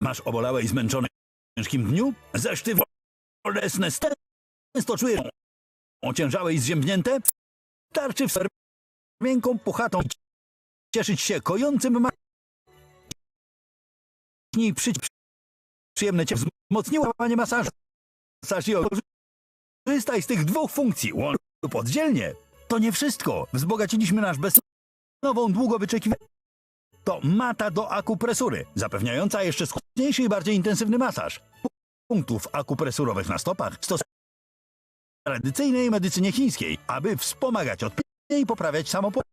Masz obolałe i zmęczone ciężkim dniu? Zesztywne bolesne stężenie? Często czujesz ociężałe i zziębnięte? Tarczy w miękką, puchatą cieszyć się kojącym ma... Śnij przyć przyjemne cię wzmocniłanie masażu. Masaż i Korzystaj z tych dwóch funkcji łącznie lub oddzielnie. To nie wszystko. Wzbogaciliśmy nasz bez nową długo wyczekiwaną to mata do akupresury, zapewniająca jeszcze skuteczniejszy i bardziej intensywny masaż. Punktów akupresurowych na stopach stosują w tradycyjnej medycynie chińskiej, aby wspomagać odpływanie i poprawiać samopoczucie.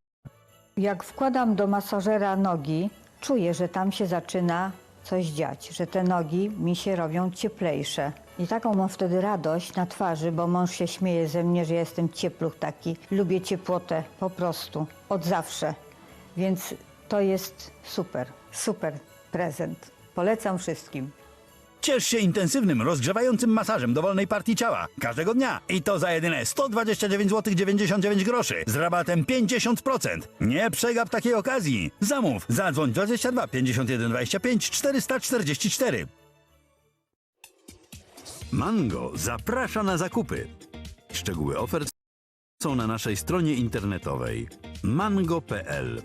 Jak wkładam do masażera nogi, czuję, że tam się zaczyna coś dziać, że te nogi mi się robią cieplejsze. I taką mam wtedy radość na twarzy, bo mąż się śmieje ze mnie, że jestem ciepluch taki. Lubię ciepłotę po prostu, od zawsze. Więc to jest super, super prezent. Polecam wszystkim. Ciesz się intensywnym, rozgrzewającym masażem dowolnej partii ciała każdego dnia. I to za jedyne 129 zł 99 groszy z rabatem 50%. Nie przegap takiej okazji. Zamów, zadzwoń 22 51 25 444. Mango zaprasza na zakupy. Szczegóły ofert są na naszej stronie internetowej mango.pl.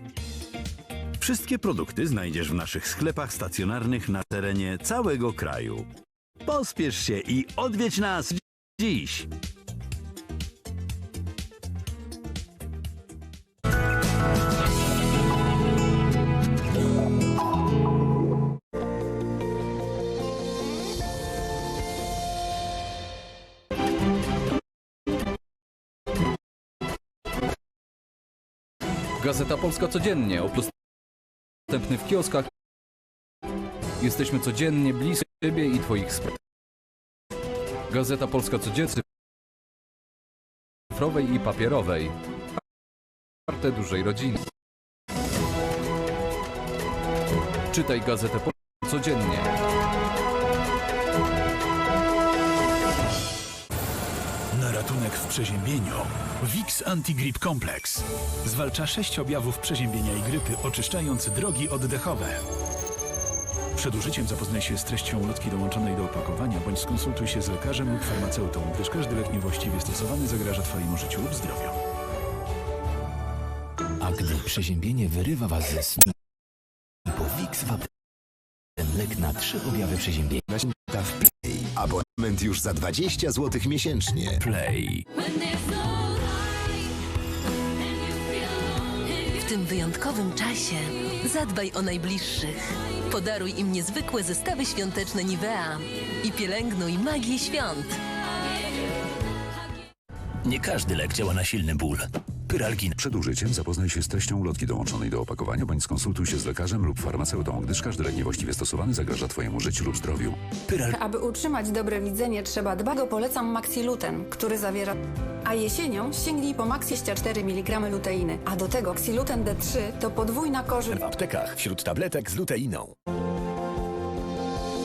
Wszystkie produkty znajdziesz w naszych sklepach stacjonarnych na terenie całego kraju. Pospiesz się i odwiedź nas dziś. Gazeta Polska codziennie, oprócz dostępny w kioskach. Jesteśmy codziennie blisko Ciebie i Twoich spraw. Gazeta Polska codziennie cyfrowej i papierowej. Parte dużej rodziny. Czytaj Gazetę Polską codziennie. Na ratunek w przeziębieniu. Vicks Antigrip Complex. Zwalcza sześć objawów przeziębienia i grypy, oczyszczając drogi oddechowe. Przed użyciem zapoznaj się z treścią ulotki dołączonej do opakowania, bądź skonsultuj się z lekarzem lub farmaceutą, gdyż każdy lek niewłaściwie stosowany zagraża Twojemu życiu lub zdrowiu. A gdy przeziębienie wyrywa was ze snu, po Vicks Vap ten lek na trzy objawy przeziębienia. Ta w Play. Abonament już za 20 zł miesięcznie. Play. Tym wyjątkowym czasie zadbaj o najbliższych. Podaruj im niezwykłe zestawy świąteczne Nivea i pielęgnuj magię świąt. Nie każdy lek działa na silny ból. Pyralgin. Przed użyciem zapoznaj się z treścią ulotki dołączonej do opakowania, bądź skonsultuj się z lekarzem lub farmaceutą, gdyż każdy lek niewłaściwie stosowany zagraża Twojemu życiu lub zdrowiu. Pyral... Aby utrzymać dobre widzenie trzeba dbać. Go polecam Maxiluten, który zawiera... A jesienią sięgnij po Max 24 mg luteiny. A do tego Xiluten D3 to podwójna korzyść. W aptekach wśród tabletek z luteiną.